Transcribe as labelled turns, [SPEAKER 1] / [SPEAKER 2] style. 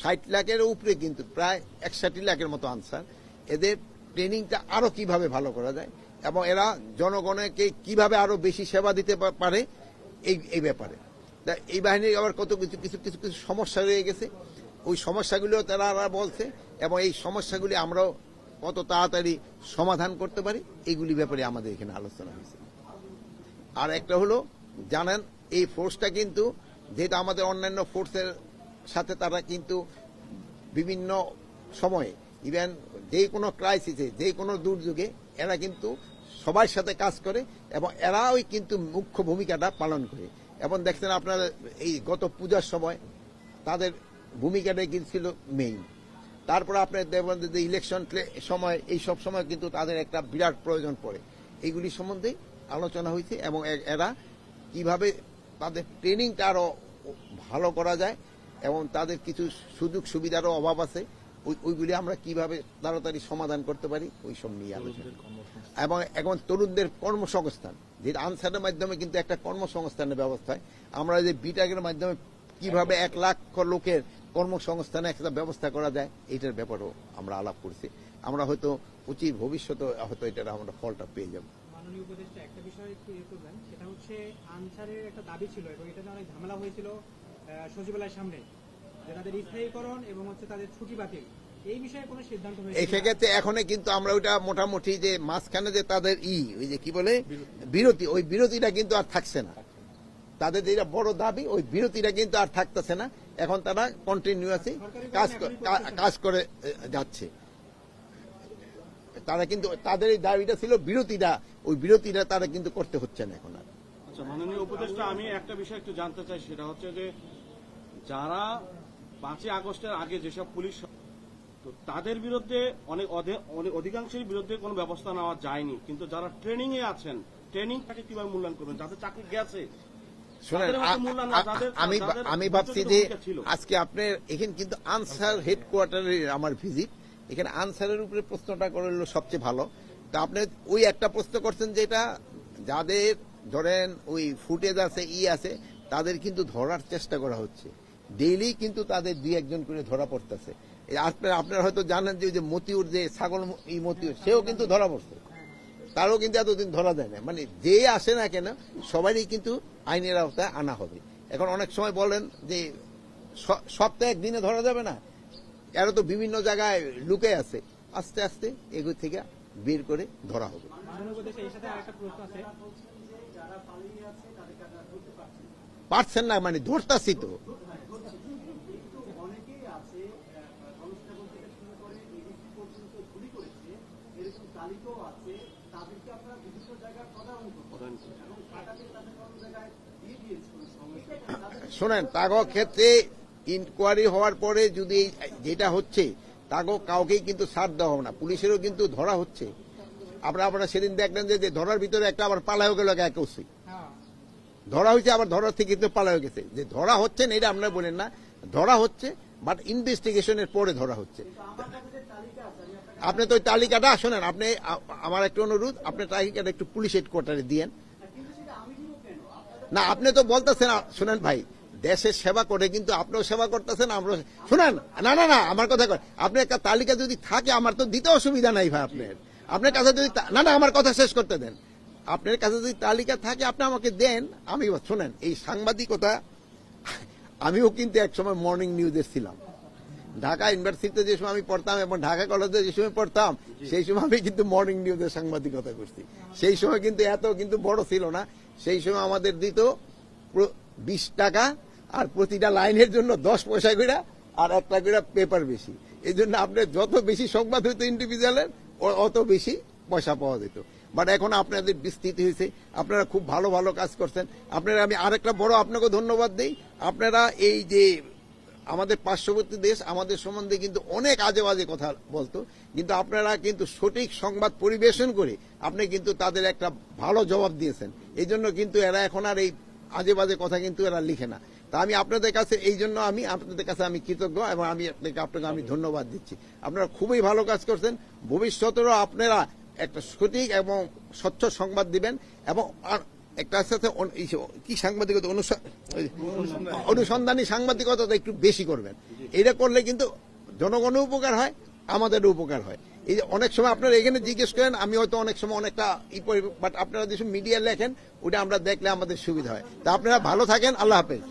[SPEAKER 1] ষাট লাখের উপরে কিন্তু প্রায় একষট্টি লাখের মতো আনসার এদের ট্রেনিংটা আরও কীভাবে ভালো করা যায় এবং এরা জনগণকে কীভাবে আরও বেশি সেবা দিতে পারে এই এই ব্যাপারে। এই বাহিনীর আবার কত কিছু কিছু কিছু কিছু সমস্যা রয়ে গেছে। ওই সমস্যাগুলিও তারা বলছে এবং এই সমস্যাগুলি আমরাও কত তাড়াতাড়ি সমাধান করতে পারি, এইগুলি ব্যাপারে আমাদের এখানে আলোচনা হয়েছে। আর একটা হলো, জানেন, এই ফোর্সটা কিন্তু যেহেতু আমাদের অন্যান্য ফোর্সের সাথে তারা কিন্তু বিভিন্ন সময়ে ইভেন যে কোনো ক্রাইসিসে যে কোনো দুর্যোগে, এরা কিন্তু সবার সাথে কাজ করে এবং এরাই কিন্তু মুখ্য ভূমিকাটা পালন করে। এবং দেখছেন আপনারা এই গত পূজার সময় তাদের ভূমিকাটাই কিন্তু ছিল মেইন তারপর আপনার দেখবেন যে ইলেকশন সময়, এই সব সময় কিন্তু তাদের একটা বিরাট প্রয়োজন পড়ে। এইগুলি সম্বন্ধে আলোচনা হয়েছে এবং এরা কীভাবে তাদের ট্রেনিংটা আরও ভালো করা যায় এবং তাদের কিছু সুযোগ সুবিধারও অভাব আছে। ওই- ওইগুলি আমরা কীভাবে তাড়াতাড়ি সমাধান করতে পারি ওই সব নিয়ে আলোচনা। এবং এখন তরুণদের কর্মসংস্থান। যেটা আনসারের মাধ্যমে কিন্তু একটা কর্মসংস্থানের ব্যবস্থা হয় আমরা যে বিটাগের মাধ্যমে কীভাবে এক লাখ লোকের কর্মসংস্থানে একটা ব্যবস্থা করা যায় এটার ব্যাপারেও আমরা আলাপ করছি। আমরা হয়তো উচিত ভবিষ্যতে হয়তো এটার আমরা ফলটা পেয়ে যাব।
[SPEAKER 2] মাননীয় উপদেষ্টা একটা বিষয় একটু ইয়ে করবেন সেটা হচ্ছে আনসারের একটা দাবি ছিল এবং এটা নিয়ে অনেক ঝামেলা হয়েছিল। সচিবালয়ের সামনে যে তাদের স্থায়ীকরণ এবং হচ্ছে তাদের ছুটি বাতিল এই বিষয়ে কোনো সিদ্ধান্ত হয়েছে কিনা?
[SPEAKER 1] সেক্ষেত্রে এখন কিন্তু আমরা ওইটা মোটামুটি যে মাঝখানে যে তাদের ই ওই যে কি বলে? বিরতি ওই বিরতিটা কিন্তু আর থাকছে না। তাদের যেটা বড় দাবি ওই বিরতিটা কিন্তু আর থাকতেছে না। এখন তারা কন্টিনিউয়াসলি কাজ কাজ করে যাচ্ছে। তারা কিন্তু তাদের এই দাবিটা ছিল বিরতিটা ওই বিরতিটা তারা কিন্তু করতে হচ্ছে না এখন আর।
[SPEAKER 3] আচ্ছা মাননীয় উপদেষ্টা আমি একটা বিষয় একটু জানতে চাই সেটা হচ্ছে যে যারা পাঁচই আগস্টের আগে যেসব পুলিশ তো তাদের বিরুদ্ধে অনেক অধে- অনেক অধিকাংশের বিরুদ্ধে কোনো ব্যবস্থা নেওয়া যায়নি। কিন্তু যারা ট্রেনিং এ আছেন ট্রেনিংটাকে কীভাবে মূল্যায়ন করবেন? যাদের চাকরি গেছে
[SPEAKER 1] আমি আমি ভাবছি যে আজকে আপনার এখানে কিন্তু আনসার হেডকোয়ার্টারের আমার ভিজিট। এখানে আনসারের উপরে প্রশ্নটা করল সবচেয়ে ভালো। তা আপনি ওই একটা প্রশ্ন করছেন যেটা যাদের ধরেন ওই ফুটেজ আছে ই আছে তাদের কিন্তু ধরার চেষ্টা করা হচ্ছে। ডেইলি কিন্তু তাদের দুই একজন করে ধরা পড়তেছে। আপনার, আপনারা হয়তো জানেন যে মতিউর যে ছাগল মতিউর, সেও কিন্তু ধরা পড়ছে। তারও কিন্তু এতদিন ধরা যায় না। মানে যে আসে না কেন, সবারই কিন্তু আইনের আওতায় আনা হবে। এখন অনেক সময় বলেন যে সপ্তাহে একদিনে ধরা যাবে না। এরা তো বিভিন্ন জায়গায় লুকে আছে। আস্তে আস্তে এগুলো থেকে বের করে ধরা হবে। পারছেন না মানে ধরতাছি তো
[SPEAKER 4] অনেকেই আছে কনস্টেবল থেকে শুরু করে এডিসি পর্যন্ত গুলি করেছে এরকম আছে তাদেরকে আপনারা বিভিন্ন জায়গায় প্রদান করছেন এবং টাকাতে তাদের কোনো জায়গায় দিয়ে দিয়েছে সমস্যা।
[SPEAKER 1] শোনেন তাগো ক্ষেত্রে ইনকোয়ারি হওয়ার পরে যদি যেটা হচ্ছে তাগো কাউকেই কিন্তু ছাড় দেওয়া হবে না। পুলিশেরও কিন্তু ধরা হচ্ছে। আপনারা আপনারা সেদিন দেখলেন যে ধরার ভিতরে একটা আবার পালাও গেল এক
[SPEAKER 2] হ্যাঁ।
[SPEAKER 1] ধরা হয়েছে আবার ধরার থেকে কিন্তু পালাও গেছে। যে ধরা হচ্ছে না এটা আপনারা বলেন না। ধরা হচ্ছে বাট ইনভেস্টিগেশনের পরে ধরা হচ্ছে। আপনি তো তালিকাটা, শোনেন, আপনি আমার একটা অনুরোধ, আপনি তালিকাটা একটু পুলিশ হেডকোয়ার্টারে দিয়েন। না, আপনি তো বলতেছেন শুনেন ভাই, দেশের সেবা করে কিন্তু আপনিও সেবা করতেছেন আমরা শুনেন, না না না, আমার কথা কয়, আপনি একটা তালিকা যদি থাকে, আমার তো দিতে অসুবিধা নাই ভাই আপনার। আপনার কাছে যদি না না, আমার কথা শেষ করতে দেন। আপনার কাছে যদি তালিকা থাকে, আপনি আমাকে দেন, আমি, শুনেন, এই সাংবাদিকতা, আমিও কিন্তু একসময় মর্নিং নিউজে ছিলাম। ঢাকা ইউনিভার্সিটিতে যে সময় আমি পড়তাম এবং ঢাকা কলেজে যে সময় পড়তাম সেই সময় আমি কিন্তু মর্নিং নিউজের সাংবাদিকতা করছি। সেই সময় কিন্তু এত কিন্তু বড় ছিল না। সেই সময় আমাদের দিত বিশ টাকা আর প্রতিটা লাইনের জন্য দশ পয়সা করে আর একটা করে পেপার বেশি। এই জন্য আপনার যত বেশি সংবাদ হইতো ইন্ডিভিজুয়ালের অত বেশি পয়সা পাওয়া যেত। বাট এখন আপনাদের বিস্তৃতি হয়েছে। আপনারা খুব ভালো ভালো কাজ করছেন। আপনারা আমি আরেকটা বড় আপনাকে ধন্যবাদ দিই। আপনারা এই যে আমাদের পার্শ্ববর্তী দেশ আমাদের সম্বন্ধে কিন্তু অনেক আজে বাজে কথা বলতো, কিন্তু আপনারা কিন্তু সঠিক সংবাদ পরিবেশন করে আপনি কিন্তু তাদের একটা ভালো জবাব দিয়েছেন। এই জন্য কিন্তু এরা এখন আর এই আজে বাজে কথা কিন্তু এরা লিখে না। তা আমি আপনাদের কাছে, এই জন্য আমি আপনাদের কাছে আমি কৃতজ্ঞ এবং আমি আপনাকে আপনাকে আমি ধন্যবাদ দিচ্ছি। আপনারা খুবই ভালো কাজ করছেন। ভবিষ্যতেরও আপনারা একটা সঠিক এবং স্বচ্ছ সংবাদ দিবেন এবং একটা আস্তে আস্তে কি সাংবাদিকতা অনুসন্ধানী সাংবাদিকতা একটু বেশি করবেন। এটা করলে কিন্তু জনগণের উপকার হয়, আমাদেরও উপকার হয়। এই যে, অনেক সময় আপনারা এখানে জিজ্ঞেস করেন, আমি হয়তো অনেক সময় অনেকটা ই বাট আপনারা যেসব মিডিয়া লেখেন, ওটা আমরা দেখলে আমাদের সুবিধা হয়। তা আপনারা ভালো থাকেন, আল্লাহ হাফেজ।